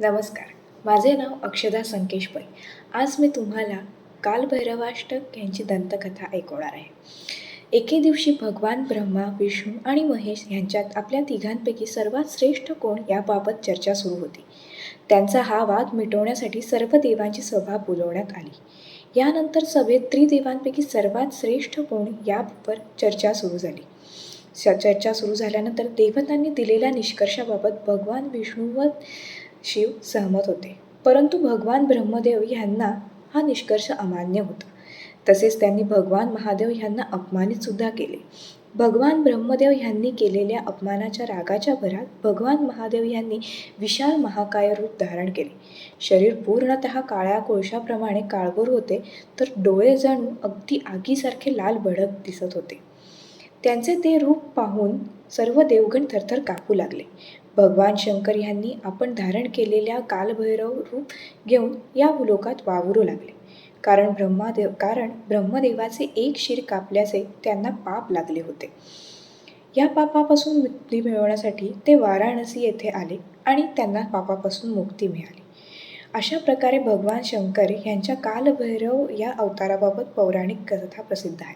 नमस्कार. माझे नाव अक्षदा संकेश पै. आज मी तुम्हाला कालभैरवाष्टक यांची दंतकथा ऐकवणार आहे. एके दिवशी भगवान ब्रह्मा विष्णू आणि महेश यांच्यात आपल्या तिघांपैकी सर्वात श्रेष्ठ कोण याबाबत चर्चा सुरू होती. त्यांचा हा वाद मिटवण्यासाठी सर्व देवांची सभा बोलवण्यात आली. यानंतर सभेत त्रिदेवांपैकी सर्वात श्रेष्ठ कोण यावर चर्चा सुरू झाली. चर्चा सुरू झाल्यानंतर देवतांनी दिलेल्या निष्कर्षाबाबत भगवान विष्णू व शिव सहमत होते. परंतु भगवान ब्रह्मदेव यांना हा निष्कर्ष अमान्य होता. तसेच त्यांनी भगवान महादेव यांना अपमानित सुद्धा केले. भगवान ब्रह्मदेव यांनी केलेल्या अपमानाच्या रागाच्या भरात भगवान महादेव यांनी विशाल महाकाय रूप धारण केले. शरीर पूर्णतः काळ्या कोळशाप्रमाणे काळभोर होते तर डोळे जणू अगदी आगीसारखे लाल भडक दिसत होते. त्यांचे ते रूप पाहून सर्व देवगण थरथर कापू लागले. भगवान शंकर यांनी आपण धारण केलेल्या कालभैरव रूप घेऊन या लोकात वावरू लागले. कारण ब्रह्मादेव कारण ब्रह्मदेवाचे एक शिर कापल्याचे त्यांना पाप लागले होते. या पापापासून मुक्ती मिळवण्यासाठी ते वाराणसी येथे आले आणि त्यांना पापापासून मुक्ती मिळाली. अशा प्रकारे भगवान शंकर यांच्या कालभैरव या अवताराबाबत पौराणिक कथा प्रसिद्ध आहे.